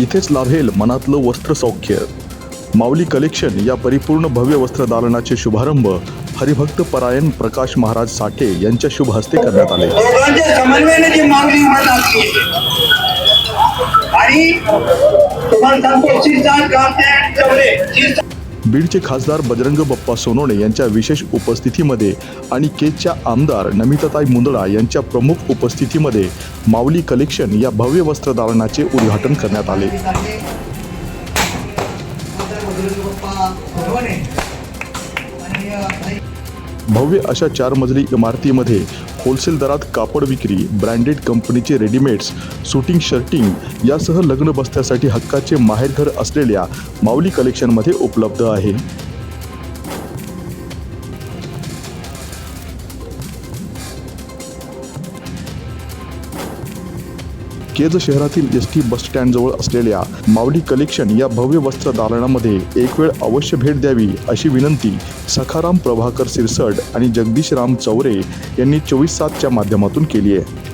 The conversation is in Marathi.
इथेच लाभेल मनातलं वस्त्र सौख्य. माऊली कलेक्शन या परिपूर्ण भव्य वस्त्रदालनाचे शुभारंभ हरिभक्त परायण प्रकाश महाराज साठे यांच्या शुभ हस्ते करण्यात आले. आणि बीडचे खासदार बजरंग बप्पा सोनवणे यांच्या विशेष उपस्थितीमध्ये आणि केजच्या आमदार नमिताताई मुंदडा यांच्या प्रमुख उपस्थितीमध्ये माऊली कलेक्शन या भव्य वस्त्रदालनाचे उद्घाटन करण्यात आले. भव्य अशा चार मजली इमारतीमध्ये होलसेल दरात कापड विक्री ब्रँडेड कंपनीचे रेडीमेड्स सुटिंग शर्टिंग यासह लग्न बस्त्यासाठी हक्काचे माहेरघर असलेल्या माऊली कलेक्शनमध्ये उपलब्ध आहे. केज शहरातील एस टी बस स्टँडजवळ असलेल्या मावडी कलेक्शन या भव्य वस्त्र दालनामध्ये एक वेळ अवश्य भेट द्यावी अशी विनंती सखाराम प्रभाकर सिरसड आणि जगदीश राम चौरे यांनी चोवीस सातच्या माध्यमातून केली आहे.